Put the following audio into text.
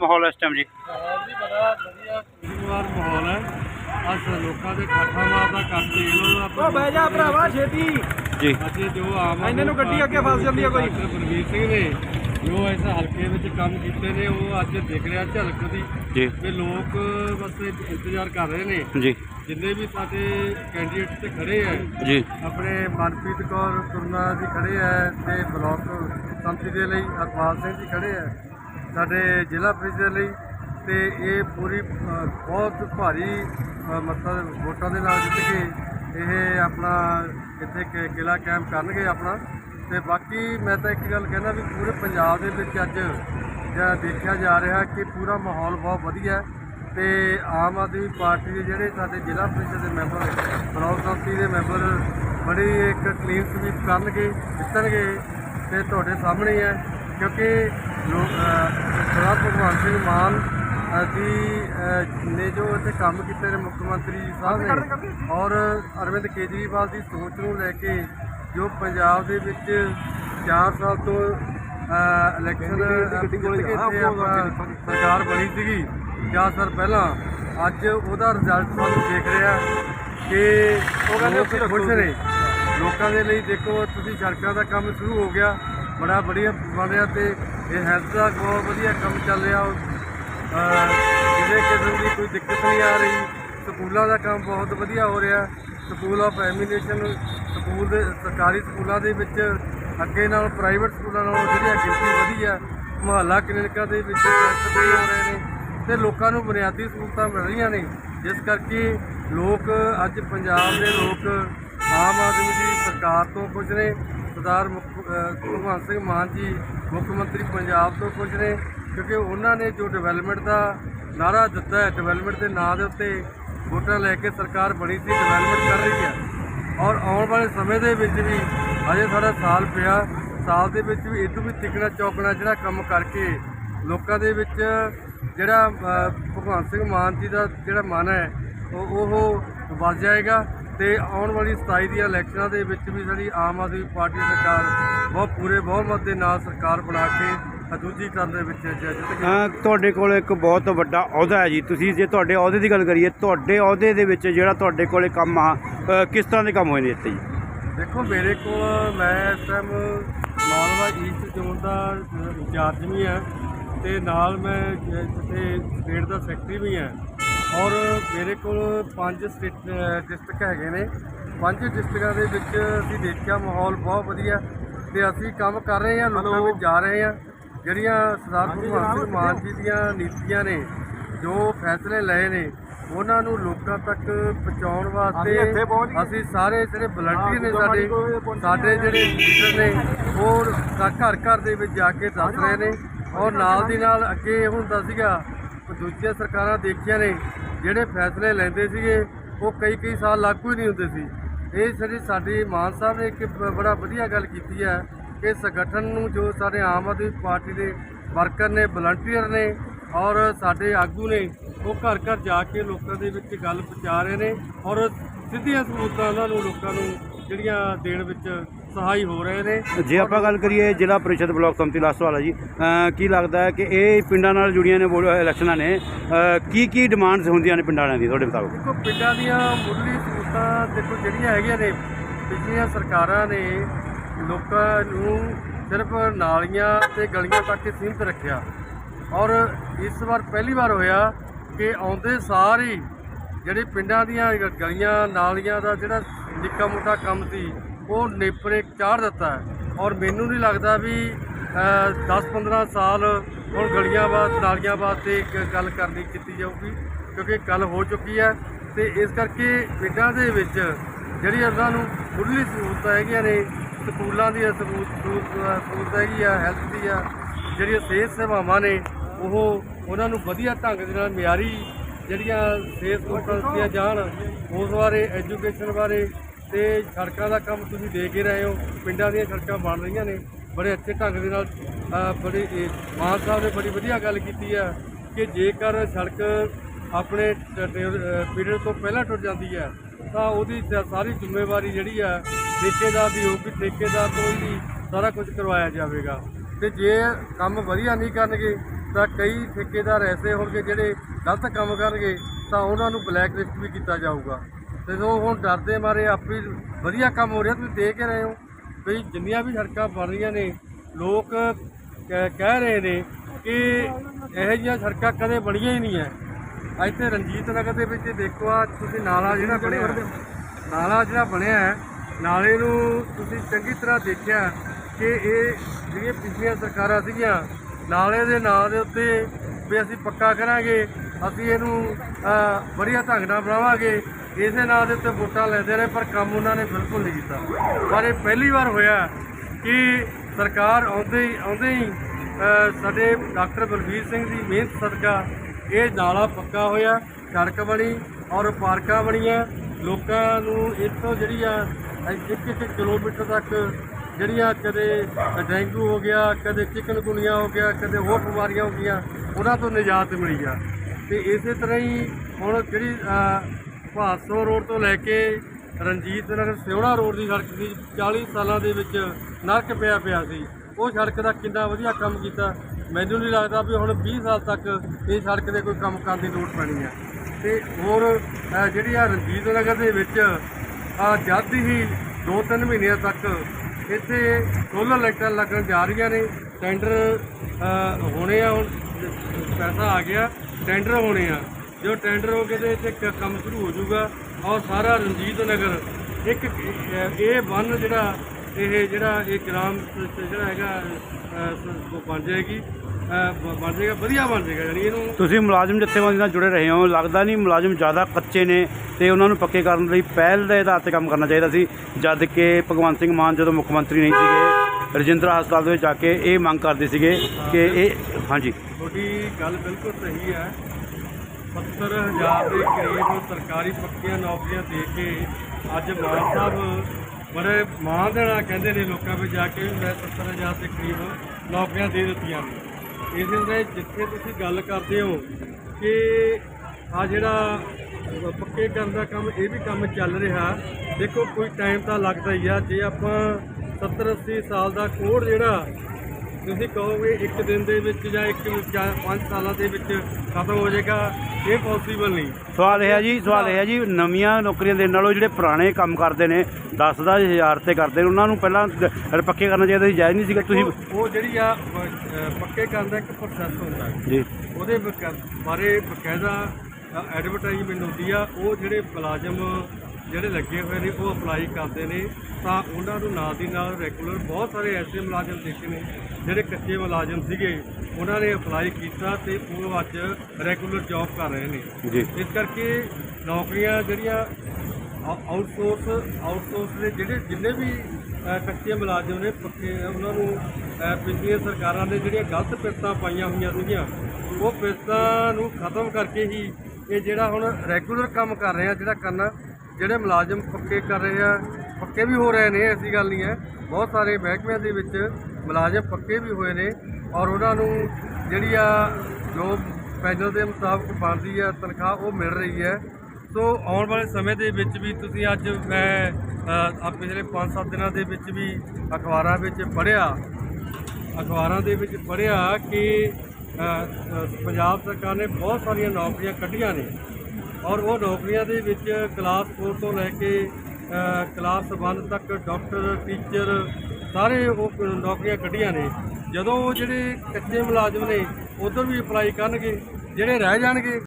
ਮਾਹੌਲ ਇਸ ਟਾਈਮ ਜੀ। ਮਾਹੌਲ ਵੀ ਬੜਾ ਵਧੀਆ ਖੁਸ਼ਗਵਾਰ ਮਾਹੌਲ ਹੈ। ਅਸ ਲੋਕਾਂ ਦੇ ਖਾਠਾ ਮਾਰਦਾ ਕੱਟ ਦੇ ਲੋ ਆਪਾਂ ਓ ਬਹਿ ਜਾ ਭਰਾਵਾ ਛੇਤੀ। ਜੀ। ਅੱਜ ਜੋ ਆਮ ਇਹਨਾਂ ਨੂੰ ਗੱਡੀ ਅੱਗੇ ਫਸ ਜਾਂਦੀ ਆ ਕੋਈ। ਡਾਕਟਰ ਬਲਵੀਰ ਸਿੰਘ ਨੇ ਜੋ ਇਸ ਹਲਕੇ ਵਿੱਚ ਕੰਮ ਕੀਤੇ ਨੇ ਉਹ ਅੱਜ ਦਿਖ ਰਿਹਾ ਝਲਕ ਦੀ। ਜੀ। ਲੋਕ ਬਸ ਇੰਤਜ਼ਾਰ ਕਰ ਰਹੇ ਨੇ। ਜੀ। ਜਿੰਨੇ ਵੀ ਸਾਡੇ ਕੈਂਡੀਡੇਟ ਤੇ ਖੜੇ ਹੈ ਜੀ। ਆਪਣੇ ਮਨਪ੍ਰੀਤ ਕੌਰ ਤੁਰਨਾ ਜੀ ਖੜੇ ਹੈ ਤੇ ਬਲਾਕ ਸੰਮਤੀ ਦੇ ਲਈ ਹਰਪਾਲ ਸਿੰਘ ਜੀ ਖੜੇ ਹੈ ਸਾਡੇ ਜ਼ਿਲ੍ਹਾ ਪ੍ਰੀਸ਼ਦ ਲਈ ਤੇ ਇਹ ਪੂਰੀ ਬਹੁਤ ਭਾਰੀ ਮਤਲਬ ਵੋਟਾਂ ਦੇ ਨਾਲ ਜਿੱਤ ਕੇ ਇਹ ਆਪਣਾ ਇੱਥੇ ਕਿ- ਕਿਲ੍ਹਾ ਕੈਂਪ ਕਰਨਗੇ ਆਪਣਾ। ਤੇ ਬਾਕੀ ਮੈਂ ਤਾਂ ਇੱਕ ਗੱਲ ਕਹਿੰਦਾ ਵੀ ਪੂਰੇ ਪੰਜਾਬ ਦੇ ਵਿੱਚ ਅੱਜ ਜਿਹੜਾ ਦੇਖਿਆ ਜਾ ਰਿਹਾ ਕਿ ਪੂਰਾ ਮਾਹੌਲ ਬਹੁਤ ਵਧੀਆ ਹੈ ਤੇ ਆਮ ਆਦਮੀ ਪਾਰਟੀ ਦੇ ਜਿਹੜੇ ਸਾਡੇ ਜ਼ਿਲ੍ਹਾ ਪ੍ਰੀਸ਼ਦ ਦੇ ਮੈਂਬਰ, ਬਲਾਕ ਸੰਮਤੀ ਦੇ ਮੈਂਬਰ ਬੜੀ ਇੱਕ ਕਲੀਨ ਸਵੀਪ ਕਰਨਗੇ, ਜਿੱਤਣਗੇ ਤੇ ਤੁਹਾਡੇ ਸਾਹਮਣੇ ਹੈ। ਕਿਉਂਕਿ ਲੋਕ ਸਰਦਾਰ ਭਗਵੰਤ ਸਿੰਘ ਮਾਨ ਅ, ਜੀ ਅ, ਨੇ ਜੋ ਇੱਥੇ ਕੰਮ ਕੀਤੇ ਨੇ ਮੁੱਖ ਮੰਤਰੀ ਸਾਹਿਬ ਨੇ ਔਰ ਅਰਵਿੰਦ ਕੇਜਰੀਵਾਲ ਦੀ ਸੋਚ ਨੂੰ ਲੈ ਕੇ ਜੋ ਪੰਜਾਬ ਦੇ ਵਿੱਚ 4 ਸਾਲ ਤੋਂ ਇਲੈਕਸ਼ਨ ਇੱਥੇ ਸਰਕਾਰ ਬਣੀ ਸੀਗੀ। 4 ਸਾਲ ਪਹਿਲਾਂ ਅੱਜ ਉਹਦਾ ਰਿਜ਼ਲਟ ਸਾਨੂੰ ਦੇਖ ਰਿਹਾ ਕਿ ਉਹ ਕਹਿੰਦੇ ਖੁਸ਼ ਨੇ। ਲੋਕਾਂ ਦੇ ਲਈ ਦੇਖੋ ਤੁਸੀਂ ਸੜਕਾਂ ਦਾ ਕੰਮ ਸ਼ੁਰੂ ਹੋ ਗਿਆ। ਬੜਾ ਵਧੀਆ ਬਣ ਰਿਹਾ ਤੇ ਇਹ ਹੈਲਥ ਦਾ ਬਹੁਤ ਵਧੀਆ ਕੰਮ ਚੱਲ ਰਿਹਾ। ਅਹ ਕਿਸੇ ਕਿਸਮ ਦੀ ਕੋਈ ਦਿੱਕਤ ਨਹੀਂ ਆ ਰਹੀ। ਸਕੂਲਾਂ ਦਾ ਕੰਮ ਬਹੁਤ ਵਧੀਆ ਹੋ ਰਿਹਾ। ਸਕੂਲ ਆਫ ਐਮੀਨੇਸ਼ਨ ਸਕੂਲ ਦੇ, ਸਰਕਾਰੀ ਸਕੂਲਾਂ ਦੇ ਵਿੱਚ ਅੱਗੇ ਨਾਲ ਪ੍ਰਾਈਵੇਟ ਸਕੂਲਾਂ ਨਾਲੋਂ ਜਿਹੜੀ ਗਿਣਤੀ ਵਧੀ ਆ। ਮੁਹੱਲਾ ਕਲੀਨਿਕਾਂ ਦੇ ਵਿੱਚ ਟੈਸਟ ਵੀ ਹੋ ਰਹੇ ਨੇ ਤੇ ਲੋਕਾਂ ਨੂੰ ਬੁਨਿਆਦੀ ਸਹੂਲਤਾਂ ਮਿਲ ਰਹੀਆਂ ਨੇ। ਜਿਸ ਕਰਕੇ ਲੋਕ, ਅੱਜ ਪੰਜਾਬ ਦੇ ਲੋਕ ਆਮ ਆਦਮੀ ਦੀ ਸਰਕਾਰ ਤੋਂ ਖੁਸ਼ ਨੇ। ਸਰਦਾਰ ਮੁੱਖ- ਭਗਵੰਤ ਸਿੰਘ ਮਾਨ ਜੀ ਮੁੱਖ ਮੰਤਰੀ ਪੰਜਾਬ ਤੋਂ ਖੁਸ਼ ਨੇ ਕਿਉਂਕਿ ਉਹਨਾਂ ਨੇ ਜੋ ਡਿਵੈਲਪਮੈਂਟ ਦਾ ਨਾਰਾ ਦਿੱਤਾ ਹੈ ਡਿਵੈਲਪਮੈਂਟ ਦੇ ਨਾਂ ਦੇ ਉੱਤੇ ਵੋਟਾਂ ਲੈ ਕੇ ਸਰਕਾਰ ਬਣੀ ਸੀ ਡਿਵੈਲਪਮੈਂਟ ਕਰ ਰਹੀ ਹੈ। ਔਰ ਆਉਣ ਵਾਲੇ ਸਮੇਂ ਦੇ ਵਿੱਚ ਵੀ ਅਜੇ ਸਾਡਾ ਸਾਲ ਪਿਆ, ਸਾਲ ਦੇ ਵਿੱਚ ਵੀ ਇਦੋਂ ਵੀ ਤਿਕਣਾ ਚੌਕਣਾ ਜਿਹੜਾ ਕੰਮ ਕਰਕੇ ਲੋਕਾਂ ਦੇ ਵਿੱਚ ਜਿਹੜਾ ਭਗਵੰਤ ਸਿੰਘ ਮਾਨ ਜੀ ਦਾ ਜਿਹੜਾ ਮਨ ਹੈ, ਉਹ ਉਹ ਵੱਧ ਜਾਏਗਾ। ਤੇ ਆਉਣ ਵਾਲੀ 27 ਦੀਆਂ ਇਲੈਕਸ਼ਨਾਂ ਦੇ ਵਿੱਚ ਵੀ ਸਾਡੀ ਆਮ ਆਦਮੀ ਪਾਰਟੀ ਸਰਕਾਰ ਬਹੁਤ ਪੂਰੇ ਬਹੁਮਤ ਦੇ ਨਾਲ ਸਰਕਾਰ ਬਣਾ ਕੇ ਦੂਜੀ ਕਰਨ ਦੇ ਵਿੱਚ ਜਿੱਤ ਅਹ ਤੁਹਾਡੇ ਕੋਲ ਇੱਕ ਬਹੁਤ ਵੱਡਾ ਅਹੁਦਾ ਹੈ ਜੀ। ਤੁਸੀਂ ਜੇ ਤੁਹਾਡੇ ਅਹੁਦੇ ਦੀ ਗੱਲ ਕਰੀਏ ਤੁਹਾਡੇ ਅਹੁਦੇ ਦੇ ਵਿੱਚ ਜਿਹੜਾ ਤੁਹਾਡੇ ਕੋਲੇ ਕੰਮ ਆ ਕਿਸ ਤਰ੍ਹਾਂ ਦੇ ਕੰਮ ਹੋਏ ਨੇ ਇੱਥੇ ਜੀ? ਦੇਖੋ ਮੇਰੇ ਕੋਲ ਮੈਂ ਇਸ ਟਾਈਮ ਮਾਲਵਾ ਈਸਟ ਜ਼ੋਨ ਦਾ ਇੰਚਾਰਜ ਵੀ ਹਾਂ ਤੇ ਨਾਲ ਮੈਂ ਜਿੱਥੇ ਸਟੇਟ ਦਾ ਸੈਕਟਰੀ ਵੀ ਹਾਂ। ਔਰ ਮੇਰੇ ਕੋਲ ਪੰਜ ਸਟੇਟ ਡਿਸਟ੍ਰਿਕਟ ਹੈਗੇ ਨੇ। ਪੰਜ ਡਿਸਟ੍ਰਿਕਟਾਂ ਦੇ ਵਿੱਚ ਅਸੀਂ ਦੇਖਿਆ ਮਾਹੌਲ ਬਹੁਤ ਵਧੀਆ ਤੇ ਅਸੀਂ ਕੰਮ ਕਰ ਰਹੇ ਹਾਂ ਲੋਕਾਂ ਵਿੱਚ ਜਾ ਰਹੇ ਹਾਂ। ਜਿਹੜੀਆਂ ਸਰਦਾਰ ਭਗਵੰਤ ਸਿੰਘ ਮਾਨ ਜੀ ਦੀਆਂ ਨੀਤੀਆਂ ਨੇ ਜੋ ਫੈਸਲੇ ਲਏ ਨੇ ਉਹਨਾਂ ਨੂੰ ਲੋਕਾਂ ਤੱਕ ਪਹੁੰਚਾਉਣ ਵਾਸਤੇ ਅਸੀਂ ਸਾਰੇ ਜਿਹੜੇ ਵਲੰਟੀਅਰ ਨੇ ਸਾਡੇ ਸਾਡੇ ਜਿਹੜੇ ਲੀਡਰ ਨੇ ਉਹ ਘਰ ਘਰ ਦੇ ਵਿੱਚ ਜਾ ਕੇ ਦੱਸ ਰਹੇ ਨੇ ਔਰ ਨਾਲ ਦੀ ਨਾਲ ਅੱਗੇ ਹੁੰਦਾ ਸੀਗਾ ਦੂਜੀਆਂ ਸਰਕਾਰਾਂ ਦੇਖੀਆਂ ਨੇ ਜਿਹੜੇ ਫੈਸਲੇ ਲੈਂਦੇ ਸੀਗੇ, ਉਹ ਕਈ ਕਈ ਸਾਲ ਲਾਗੂ ਹੀ ਨਹੀਂ ਹੁੰਦੇ ਸੀ। ਇਹ ਜਿਹੜੀ ਸਾਡੀ ਮਾਨ ਸਾਹਿਬ ਨੇ ਇੱਕ ਬ- ਬੜਾ ਵਧੀਆ ਗੱਲ ਕੀਤੀ ਹੈ ਕਿ ਸੰਗਠਨ ਨੂੰ ਜੋ ਸਾਡੇ ਆਮ ਆਦਮੀ ਪਾਰਟੀ ਦੇ ਵਰਕਰ ਨੇ ਵਲੰਟੀਅਰ ਨੇ ਔਰ ਸਾਡੇ ਆਗੂ ਨੇ, ਉਹ ਘਰ ਘਰ ਜਾ ਕੇ ਲੋਕਾਂ ਦੇ ਵਿੱਚ ਗੱਲ ਪਹੁੰਚਾ ਰਹੇ ਨੇ ਔਰ ਸਿੱਧੀਆਂ ਸਹੂਲਤਾਂ ਉਹਨਾਂ ਨੂੰ ਲੋਕਾਂ ਨੂੰ ਜਿਹੜੀਆਂ ਦੇਣ ਵਿੱਚ ਸਹਾਈ ਹੋ ਰਹੇ ਨੇ। ਜੇ ਆਪਾਂ ਗੱਲ ਕਰੀਏ ਜ਼ਿਲ੍ਹਾ ਪ੍ਰੀਸ਼ਦ ਬਲਾਕ ਸੰਮਤੀ ਲਾਸਵਾਲਾ ਜੀ ਅਹ ਕੀ ਲੱਗਦਾ ਹੈ ਕਿ ਇਹ ਪਿੰਡਾਂ ਨਾਲ ਜੁੜੀਆਂ ਨੇ ਵੋ- ਇਲੈਕਸ਼ਨਾਂ ਨੇ ਅਹ ਕੀ ਕੀ ਡਿਮਾਂਡਸ ਹੁੰਦੀਆਂ ਨੇ ਪਿੰਡਾਂ ਵਾਲਿਆਂ ਦੀ ਤੁਹਾਡੇ ਮੁਤਾਬਕ? ਦੇਖੋ ਪਿੰਡਾਂ ਦੀਆਂ ਮੁੱਢਲੀ ਸਹੂਲਤਾਂ ਦੇਖੋ ਜਿਹੜੀਆਂ ਹੈਗੀਆਂ ਨੇ ਪਿਛਲੀਆਂ ਸਰਕਾਰਾਂ ਨੇ ਲੋਕਾਂ ਨੂੰ ਸਿਰਫ ਨਾਲੀਆਂ ਤੇ ਗਲੀਆਂ ਤੱਕ ਹੀ ਸੀਮਿਤ ਰੱਖਿਆ। ਔਰ ਇਸ ਵਾਰ ਪਹਿਲੀ ਵਾਰ ਹੋਇਆ ਕਿ ਆਉਂਦੇ ਸਾਰ ਹੀ ਜਿਹੜੇ ਪਿੰਡਾਂ ਦੀਆਂ ਗ- ਗਲੀਆਂ ਨਾਲੀਆਂ ਦਾ ਜਿਹੜਾ ਨਿੱਕਾ ਮੋਟਾ ਕੰਮ ਸੀ ਉਹ ਨੇਪਰੇ ਚਾੜ ਦਿੱਤਾ ਹੈ। ਔਰ ਮੈਨੂੰ ਨਹੀਂ ਲੱਗਦਾ ਵੀ 10-15 ਸਾਲ ਹੁਣ ਗਲੀਆਂ ਬਾਅਦ ਨਾਲੀਆਂ ਵਾਸਤੇ ਇੱਕ ਗੱਲ ਕਰਨੀ ਕੀਤੀ ਜਾਊਗੀ, ਕਿਉਂਕਿ ਗੱਲ ਹੋ ਚੁੱਕੀ ਹੈ। ਤੇ ਇਸ ਕਰਕੇ ਪਿੰਡਾਂ ਦੇ ਵਿੱਚ ਜਿਹੜੀ ਉਹਨਾਂ ਨੂੰ ਮੁੱਢਲੀ ਸਹੂਲਤਾਂ ਹੈਗੀਆਂ ਨੇ, ਸਕੂਲਾਂ ਦੀ ਸਹੂਲਤ ਸਹੂਲਤ- ਸਹੂਲਤ ਹੈਗੀ ਆ ਹੈਲਥ ਦੀ ਆ ਜਿਹੜੀਆਂ ਸਿਹਤ ਸੇਵਾਵਾਂ ਨੇ, ਉਹ ਉਹਨਾਂ ਨੂੰ ਵਧੀਆ ਢੰਗ ਦੇ ਨਾਲ ਮਿਆਰੀ ਜਿਹੜੀਆਂ ਸਿਹਤ ਸਹੂਲਤਾਂ ਦਿੱਤੀਆਂ ਜਾਣ, ਉਸ ਬਾਰੇ ਐਜੂਕੇਸ਼ਨ ਬਾਰੇ ਤੇ ਸੜਕਾਂ ਦਾ ਕੰਮ ਤੁਸੀਂ ਦੇਖ ਹੀ ਰਹੇ ਹੋ, ਪਿੰਡਾਂ ਦੀਆਂ ਸੜਕਾਂ ਬਣ ਰਹੀਆਂ ਨੇ। ਬੜੇ ਅੱਛੇ ਢੰਗ ਦੇ ਨਾਲ ਬੜੇ ਮਾਨ ਸਾਹਿਬ ਨੇ ਬੜੀ ਵਧੀਆ ਗੱਲ ਕੀਤੀ ਆ ਕਿ ਜੇਕਰ ਸੜਕ ਆਪਣੇ ਪੀਰੀਅਡ ਤੋਂ ਪਹਿਲਾਂ ਟੁੱਟ ਜਾਂਦੀ ਹੈ ਤਾਂ ਉਹਦੀ ਸਾਰੀ ਜ਼ਿੰਮੇਵਾਰੀ ਜਿਹੜੀ ਆ, ਠੇਕੇਦਾਰ ਦੀ ਹੋਊਗੀ, ਠੇਕੇਦਾਰ ਤੋਂ ਹੀ ਸਾਰਾ ਕੁਝ ਕਰਵਾਇਆ ਜਾਵੇਗਾ। ਤੇ ਜੇ ਕੰਮ ਵਧੀਆ ਨਹੀਂ ਕਰਨਗੇ, ਤਾਂ ਕਈ ਠੇਕੇਦਾਰ ਐਸੇ ਹੋਣਗੇ ਜਿਹੜੇ ਗਲਤ ਕੰਮ ਕਰਨਗੇ, ਤਾਂ ਉਹਨਾਂ ਨੂੰ ਬਲੈਕ ਲਿਸਟ ਵੀ ਕੀਤਾ ਜਾਊਗਾ। ਤੇ ਉਹ ਹੁਣ ਡਰਦੇ ਮਾਰੇ, ਆਪੇ ਵਧੀਆ ਕੰਮ ਹੋ ਰਿਹਾ, ਤੁਸੀਂ ਦੇਖ ਕੇ ਰਹੇ ਹੋ। ਵੀ ਜਿੰਨੀਆਂ ਵੀ ਸੜਕਾਂ ਬਣ ਰਹੀਆਂ ਨੇ, ਲੋਕ ਕਹਿ ਕਹਿ ਰਹੇ ਨੇ ਕਿ ਇਹੋ ਜਿਹੀਆਂ ਸੜਕਾਂ ਕਦੇ ਬਣੀਆਂ ਹੀ ਨਹੀਂ ਹੈ ਇੱਥੇ ਰਣਜੀਤ ਨਗਰ ਦੇ ਵਿੱਚ ਦੇਖੋ ਆ ਤੁਸੀਂ ਨਾਲਾ ਜਿਹੜਾ ਬਣਿਆ ਨਾਲਾ ਜਿਹੜਾ ਬਣਿਆ ਨਾਲੇ ਨੂੰ ਤੁਸੀਂ ਚੰਗੀ ਤਰ੍ਹਾਂ ਦੇਖਿਆ ਕਿ ਇਹ ਜਿਹੜੀਆਂ ਪਿਛਲੀਆਂ ਸਰਕਾਰਾਂ ਸੀਗੀਆਂ, ਨਾਲੇ ਦੇ ਨਾਂ ਦੇ ਉੱਤੇ ਵੀ ਅਸੀਂ ਪੱਕਾ ਕਰਾਂਗੇ, ਅਸੀਂ ਇਹਨੂੰ ਵਧੀਆ ਢੰਗ ਨਾਲ ਬਣਾਵਾਂਗੇ। ਇਸੇ ਨਾਂ ਦੇ ਉੱਤੇ ਵੋਟਾਂ ਲੈਂਦੇ ਰਹੇ, ਪਰ ਕੰਮ ਉਹਨਾਂ ਨੇ ਬਿਲਕੁਲ ਨਹੀਂ ਕੀਤਾ। ਪਰ ਇਹ ਪਹਿਲੀ ਵਾਰ ਹੋਇਆ ਕਿ ਸਰਕਾਰ ਆਉਂਦੇ ਹੀ ਆਉਂਦੇ ਹੀ ਸਾਡੇ ਡਾਕਟਰ ਬਲਬੀਰ ਸਿੰਘ ਦੀ ਮਿਹਨਤ ਸਦਕਾ ਇਹ ਨਾਲਾ ਪੱਕਾ ਹੋਇਆ ਸੜਕ ਬਣੀ ਔਰ ਪਾਰਕਾਂ ਬਣੀਆਂ। ਲੋਕਾਂ ਨੂੰ ਇੱਥੋਂ ਜਿਹੜੀ ਆ, ਇੱਕ ਇੱਕ ਕਿਲੋਮੀਟਰ ਤੱਕ ਜਿਹੜੀਆਂ ਕਦੇ ਡੈਂਗੂ ਹੋ ਗਿਆ, ਕਦੇ ਚਿਕਨਗੁਨੀਆ ਹੋ ਗਿਆ, ਕਦੇ ਹੋਰ ਬਿਮਾਰੀਆਂ ਹੋ ਗਈਆਂ, ਉਹਨਾਂ ਤੋਂ ਨਿਜਾਤ ਮਿਲੀ ਆ। ਤੇ ਇਸੇ ਤਰ੍ਹਾਂ ਹੀ ਹੁਣ ਜਿਹੜੀ ਅਹ, ਰੋਡ ਤੋਂ ਲੈ ਕੇ ਰਣਜੀਤ ਨਗਰ ਸਿਉਣਾ ਰੋਡ ਦੀ ਸੜਕ ਸੀ 40 ਸਾਲਾਂ ਦੇ ਵਿੱਚ ਨਰਕ ਪਿਆ ਪਿਆ ਸੀ। ਉਹ ਸੜਕ ਦਾ ਕਿੰਨਾ ਵਧੀਆ ਕੰਮ ਕੀਤਾ। ਮੈਨੂੰ ਨਹੀਂ ਲੱਗਦਾ ਵੀ ਹੁਣ 20 ਸਾਲ ਤੱਕ ਇਹ ਸੜਕ ਦੇ ਕੋਈ ਕੰਮ ਕਰਨ ਦੀ ਲੋੜ ਪੈਣੀ ਹੈ। ਤੇ ਹੋਰ ਜਿਹੜੀ ਆ ਰਣਜੀਤ ਨਗਰ ਦੇ ਵਿੱਚ ਆ ਜਦ ਹੀ 2-3 ਮਹੀਨਿਆਂ ਤੱਕ ਇੱਥੇ ਸੋਲਰ ਲਾਈਟਾਂ ਲੱਗਣ ਜਾ ਰਹੀਆਂ ਨੇ ਟੈਂਡਰ ਹੋਣੇ ਆ ਹੁਣ ਪੈਸਾ ਆ ਗਿਆ ਟੈਂਡਰ ਹੋਣੇ ਆ। ਜੋ ਟੈਂਡਰ ਹੋ ਗਏ ਤੇ ਇੱਥੇ ਕ- ਕੰਮ ਸ਼ੁਰੂ ਹੋ ਜਾਊਗਾ ਔਰ ਸਾਰਾ ਰਣਜੀਤ ਨਗਰ ਇੱਕ ਇਹ ਬੰਨ ਜਿਹੜਾ ਇਹ ਜਿਹੜਾ ਇਹ ਗ੍ਰਾਮ ਜਿਹੜਾ ਹੈਗਾ ਬਣ ਜਾਏਗੀ। ਬਣ ਜਾਏਗਾ ਵਧੀਆ ਬਣ ਜਾਏਗਾ ਯਾਨੀ ਇਹਨੂੰ ਤੁਸੀਂ ਮੁਲਾਜ਼ਮ ਜਥੇਬੰਦੀ ਨਾਲ ਜੁੜੇ ਰਹੇ ਹੋ ਲੱਗਦਾ ਨਹੀਂ ਮੁਲਾਜ਼ਮ ਜ਼ਿਆਦਾ ਕੱਚੇ ਨੇ ਤੇ ਉਹਨਾਂ ਨੂੰ ਪੱਕੇ ਕਰਨ ਲਈ ਪਹਿਲ ਦੇ ਆਧਾਰ ਤੇ ਕੰਮ ਕਰਨਾ ਚਾਹੀਦਾ ਸੀ ਜਦ ਕਿ ਭਗਵੰਤ ਸਿੰਘ ਮਾਨ ਜਦੋਂ ਮੁੱਖ ਮੰਤਰੀ ਨਹੀਂ ਸੀਗੇ ਰਜਿੰਦਰਾ ਹਸਪਤਾਲ ਦੇ ਵਿੱਚ ਜਾ ਕੇ ਇਹ ਮੰਗ ਕਰਦੇ ਸੀਗੇ ਕਿ ਇਹ ਹਾਂਜੀ। ਤੁਹਾਡੀ ਗੱਲ ਬਿਲਕੁਲ ਸਹੀ ਹੈ। 70000 ਦੇ ਕਰੀਬ ਸਰਕਾਰੀ ਪੱਕੀਆਂ ਨੌਕਰੀਆਂ ਦੇ ਕੇ ਅੱਜ ਮਾਨ ਸਾਹਿਬ ਬੜੇ ਮਾਣ ਦੇ ਨਾਲ ਕਹਿੰਦੇ ਨੇ ਲੋਕਾਂ ਵਿੱਚ ਜਾ ਕੇ ਵੀ ਮੈਂ 70000 ਦੇ ਕਰੀਬ ਨੌਕਰੀਆਂ ਦੇ ਦਿੱਤੀਆਂ ਨੇ। ਇਸੇ ਤਰ੍ਹਾਂ ਜਿੱਥੇ ਤੁਸੀਂ ਗੱਲ ਕਰਦੇ ਹੋ ਕਿ ਆ ਜਿਹੜਾ ਪੱਕੇ ਕਰਨ ਦਾ ਕੰਮ ਇਹ ਵੀ ਕੰਮ ਚੱਲ ਰਿਹਾ, ਦੇਖੋ ਕੋਈ ਟਾਈਮ ਤਾਂ ਲੱਗਦਾ ਹੀ ਆ, ਜੇ ਆਪਾਂ 70 80 ਸਾਲ ਦਾ ਕੋਡ ਜਿਹੜਾ ਤੁਸੀਂ ਕਹੋਗੇ ਇੱਕ ਦਿਨ ਦੇ ਵਿੱਚ ਜਾਂ ਇੱਕ ਜਾਂ ਪੰਜ ਸਾਲਾਂ ਦੇ ਵਿੱਚ ਖਤਮ ਹੋ ਜਾਏਗਾ ਇਹ ਪੋਸੀਬਲ ਨਹੀਂ। ਸਵਾਲ ਇਹ ਹੈ ਜੀ ਸਵਾਲ ਇਹ ਹੈ ਜੀ ਨਵੀਆਂ ਨੌਕਰੀਆਂ ਦੇਣ ਨਾਲੋਂ ਜਿਹੜੇ ਪੁਰਾਣੇ ਕੰਮ ਕਰਦੇ ਨੇ 10 ਦਸ ਹਜ਼ਾਰ ਤੇ ਕਰਦੇ ਨੇ ਉਹਨਾਂ ਨੂੰ ਪਹਿਲਾਂ ਪੱਕੇ ਕਰਨਾ ਚਾਹੀਦਾ ਸੀ ਜਾਇਜ਼ ਨਹੀਂ ਸੀਗਾ ਤੁਸੀਂ ਉਹ- ਉਹ ਜਿਹੜੀ ਆ ਅਹ ਪੱਕੇ ਕਰਨ ਦਾ ਇੱਕ ਪ੍ਰੋਸੈਸ ਹੁੰਦਾ ਹੈ। ਜੀ। ਉਹਦੇ ਬਕਾ- ਬਾਰੇ ਬਕਾਇਦਾ ਐਡਵਰਟਾਈਜ਼ਮੈਂਟ ਹੁੰਦੀ ਆ ਉਹ ਜਿਹੜੇ ਮੁਲਾਜ਼ਮ ਜਿਹੜੇ ਲੱਗੇ ਹੋਏ ਨੇ ਉਹ ਅਪਲਾਈ ਕਰਦੇ ਨੇ ਤਾਂ ਉਹਨਾਂ ਨੂੰ ਨਾਲ ਦੀ ਨਾਲ ਰੈਗੂਲਰ ਬਹੁਤ ਸਾਰੇ ਐਸੇ ਮੁਲਾਜ਼ਮ ਦੇਖੇ ਨੇ ਜਿਹੜੇ ਕੱਚੇ ਮੁਲਾਜ਼ਮ ਸੀਗੇ ਉਹਨਾਂ ਨੇ ਅਪਲਾਈ ਕੀਤਾ ਤੇ ਉਹ ਅੱਜ ਰੈਗੂਲਰ ਜੌਬ ਕਰ ਰਹੇ ਨੇ। ਜੀ। ਇਸ ਕਰਕੇ ਨੌਕਰੀਆਂ ਜਿਹੜੀਆਂ ਆਊਟਸੋਰਸ ਆਊਟਸੋਰਸ ਦੇ ਜਿਹੜੇ ਜਿੰਨੇ ਵੀ ਕੱਚੇ ਮੁਲਾਜ਼ਮ ਨੇ ਪੱਕੇ ਉਹਨਾਂ ਨੂੰ ਪਿਛਲੀਆਂ ਸਰਕਾਰਾਂ ਨੇ ਜਿਹੜੀਆਂ ਗਲਤ ਪਿਰਤਾਂ ਪਾਈਆਂ ਹੋਈਆਂ ਸੀਗੀਆਂ ਉਹ ਪਿਰਤਾਂ ਨੂੰ ਖਤਮ ਕਰਕੇ ਹੀ ਇਹ ਜਿਹੜਾ ਹੁਣ ਰੈਗੂਲਰ ਕੰਮ ਕਰ ਰਹੇ ਆ ਜਿਹੜਾ ਕਰਨਾ ਜਿਹੜੇ ਮੁਲਾਜ਼ਮ ਪੱਕੇ ਕਰ ਰਹੇ ਆ ਪੱਕੇ ਵੀ ਹੋ ਰਹੇ ਨੇ, ਐਸੀ ਗੱਲ ਨਹੀਂ ਹੈ। ਬਹੁਤ ਸਾਰੇ ਮਹਿਕਮਿਆਂ ਦੇ ਵਿੱਚ ਮੁਲਾਜ਼ਮ ਪੱਕੇ ਵੀ ਹੋਏ ਨੇ ਔਰ ਉਹਨਾਂ ਨੂੰ ਜਿਹੜੀ ਆ ਜੋ ਪੈਨਲ ਦੇ ਮੁਤਾਬਕ ਬਣਦੀ ਆ, ਤਨਖਾਹ ਉਹ ਮਿਲ ਰਹੀ ਹੈ। ਸੋ ਆਉਣ ਵਾਲੇ ਸਮੇਂ ਦੇ ਵਿੱਚ ਵੀ ਤੁਸੀਂ ਅੱਜ ਮੈਂ ਆ ਪਿਛਲੇ 5-7 ਦਿਨਾਂ ਦੇ ਵਿੱਚ ਵੀ ਅਖਬਾਰਾਂ ਵਿੱਚ ਪੜ੍ਹਿਆ, ਅਖਬਾਰਾਂ ਦੇ ਵਿੱਚ ਪੜ੍ਹਿਆ ਕਿ ਪੰਜਾਬ ਸਰਕਾਰ ਨੇ ਬਹੁਤ ਸਾਰੀਆਂ ਨੌਕਰੀਆਂ ਕੱਢੀਆਂ ਨੇ। ਔਰ ਉਹ ਨੌਕਰੀਆਂ ਦੇ ਵਿੱਚ ਕਲਾਸ 4 ਤੋਂ ਲੈ ਕੇ ਕਲਾਸ 1 ਤੱਕ ਡਾਕਟਰ, ਟੀਚਰ, ਸਾਰੇ ਉਹ ਨੌਕਰੀਆਂ ਕੱਢੀਆਂ ਨੇ। ਜਦੋਂ ਉਹ ਜਿਹੜੇ ਕੱਚੇ ਮੁਲਾਜ਼ਮ ਨੇ, ਉਧਰ ਵੀ ਅਪਲਾਈ ਕਰਨਗੇ, ਜਿਹੜੇ ਰਹਿ ਜਾਣਗੇ